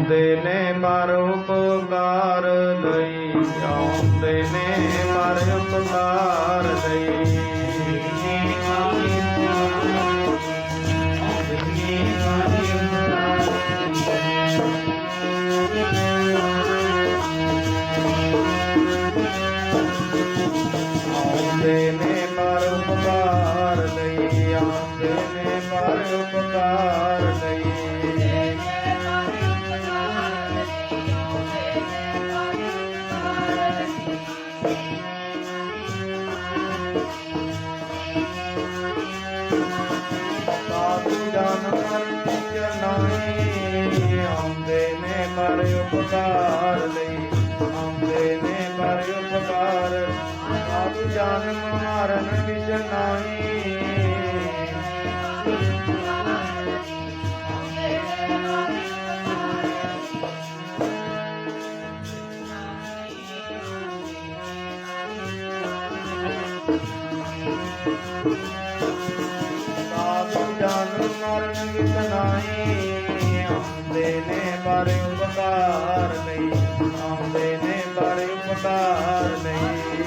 ਆਉਂਦੇ ਨੇ ਪਰ ਉਪਕਾਰ ਲਈ, ਆਉਂਦੇ ਨੇ ਪਰ ਉਪਕਾਰ ਲਈ। ਆਉਂਦੇ ਨੇ ਪਰ ਉਪਕਾਰ ਲਈ, ਆਉਂਦੇ ਨੇ ਪਰ ਉਪਕਾਰ ਸਾਧੂ ਜਨਮ ਚਨਾਈ ਆਉਂਦੇ ਨੇ ਪਰ ਉਪਕਾਰ ਲਈ ਆਉਂਦੇ ਨੇ ਪਰ ਉਪਕਾਰ ਸਾਧੂ ਜਨਮ ਮਰਨ ਵਿੱਚ ਨਾਹੀ Thank ਆਉਂਦੇ ਨੇ ਪਰ ਉਪਕਾਰ ਨਹੀਂ ਆਉਂਦੇ ਨੇ ਪਰ ਉਪਕਾਰ ਨਹੀਂ।